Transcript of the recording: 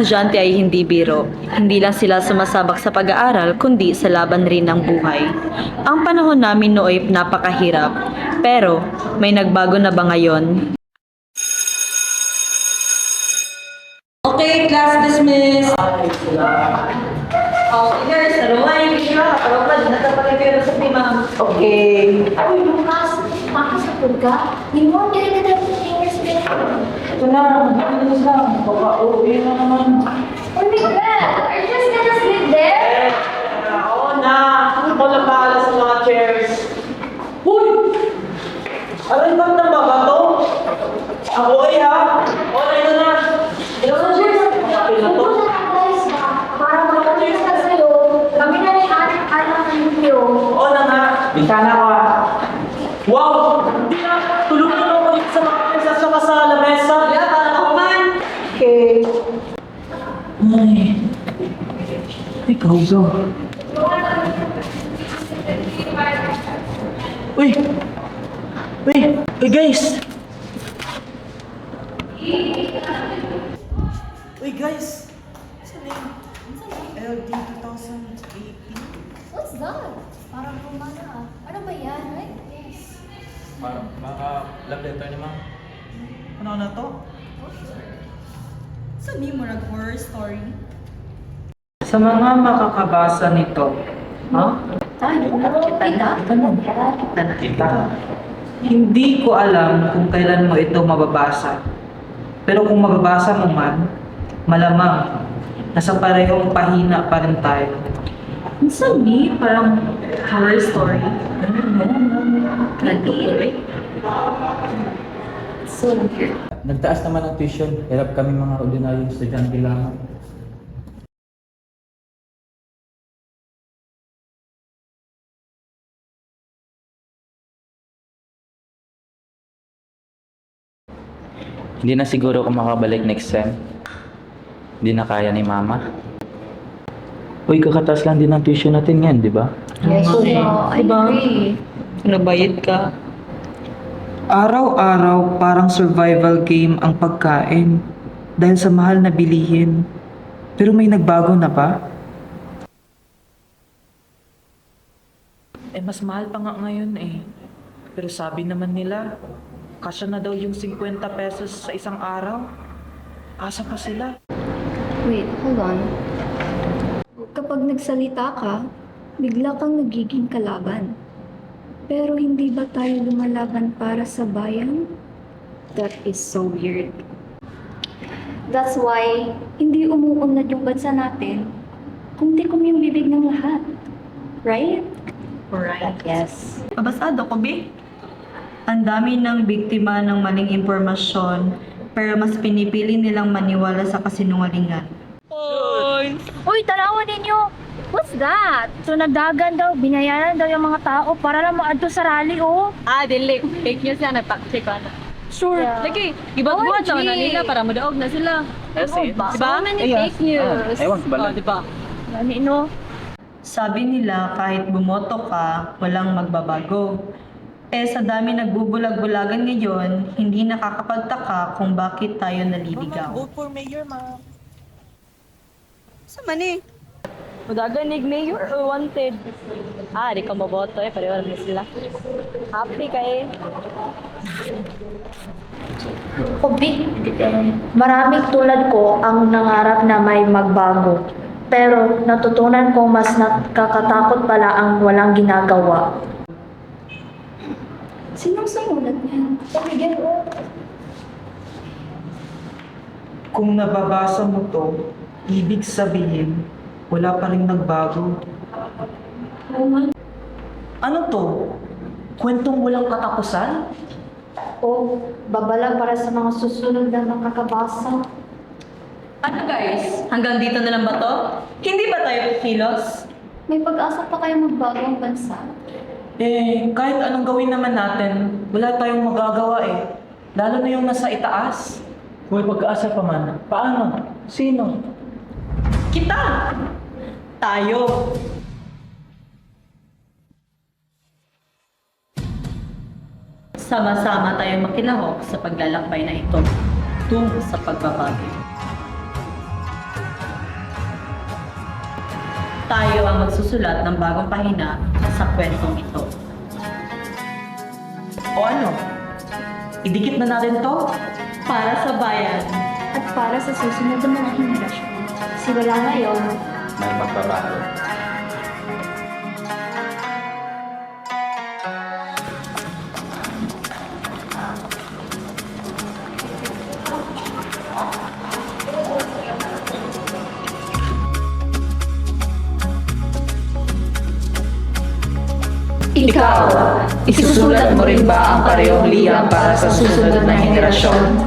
estudyante ay hindi biro. Hindi lang sila sumasabak sa pag-aaral, kundi sa laban rin ng buhay. Ang panahon namin nooy napakahirap. Pero, may nagbago na ba ngayon? Okay, class dismissed. Oh, guys, narumahin ka. Parang natapagay sa ma'am. Okay. Uy, Lucas, makasapod ka? Hindi mo, hindi ka dapat Ito na, mabilis lang. Baka uwi na naman. Oh my God, are you just gonna sleep there? Oo na. Ako lang bahala sa mga chairs. Huy! Aray, ba't nang ba to? Ako ay ha? Okay na na. Ilan na chairs? Okay na to. Pupunta Ikaw ba? Uy! Uy! Uy guys! Uy guys! LD 2018. What's that? Parang kumana ah. Ano ba yan, right? Yes. Parang baka love letter ni ma'am. Ano na to? Sa so, mo nag-horror story? Sa mga makakabasa nito, ha? Tayo, kita. Kita. Hindi ko alam kung kailan mo ito mababasa. Pero kung mababasa mo man, malamang nasa parehong pahina pa rin tayo. Sa me, parang horror story. Nag-iirik. So weird. Nagtaas naman ang tuition. Hirap kami mga ordinaryong estudyante lamang. Hindi na siguro ako makabalik next sem. Hindi na kaya ni mama. Uy, kakataas lang din ang tuition natin ngayon, di ba? Yes, no, I Diba? agree. Nabayad ka. Araw-araw parang survival game ang pagkain dahil sa mahal na bilihin. Pero may nagbago na ba? Eh, mas mahal pa nga ngayon eh. Pero sabi naman nila, kasya na daw yung 50 pesos sa isang araw. Asa pa sila? Wait, hold on. Kapag nagsalita ka, bigla kang nagiging kalaban. Pero hindi ba tayo lumalaban para sa bayan? That is so weird. That's why hindi umuunlad yung bansa natin kung tikom yung bibig ng lahat. Right? Alright. Yes. Abasado ko, Bi. Ang dami ng biktima ng maling impormasyon, pero mas pinipili nilang maniwala sa kasinungalingan. Uy, tanawan ninyo! What's that? So nagdagan daw, binayaran daw yung mga tao para lang maadto sa rally, oh. Ah, dili. Fake news yan. Nagpa-check ko na. Sure. Yeah. Lagi, iba-buhat OMG. sa na nila para madaog na sila. Oh, ba? Diba? Many fake news. Ah, ewan ko ba lang. Oh, diba? Ano, no? Sabi nila kahit bumoto ka, walang magbabago. Eh sa dami nagbubulag-bulagan ngayon, hindi nakakapagtaka kung bakit tayo naliligaw. for mayor, ma'am. Sa mani? Magaganig mayor or wanted? Ah, di ka maboto eh. Pareho lang sila. Happy ka eh. Obi, maraming tulad ko ang nangarap na may magbago. Pero natutunan kong mas nakakatakot pala ang walang ginagawa. Sinong sumulat niyan? Pabigyan ko. Kung nababasa mo to, ibig sabihin, wala pa rin nagbago. Ano to? Kwentong walang katapusan? O babala para sa mga susunod na makakabasa. Ano guys? Hanggang dito na lang ba to? Hindi ba tayo kilos? May pag-asa pa kayo magbago ang bansa. Eh, kahit anong gawin naman natin, wala tayong magagawa eh. Lalo na yung nasa itaas. May pag-asa pa man, paano? Sino? Kita! Tayo! Sama-sama tayong makilahok sa paglalakbay na ito tungo sa pagbabago. Tayo ang magsusulat ng bagong pahina sa kwentong ito. O ano? Idikit na natin to? Para sa bayan. At para sa susunod na mga henerasyon. Simula ngayon, May magbabago. Ikaw, isusulat mo rin ba ang parehong liham para sa susunod na henerasyon?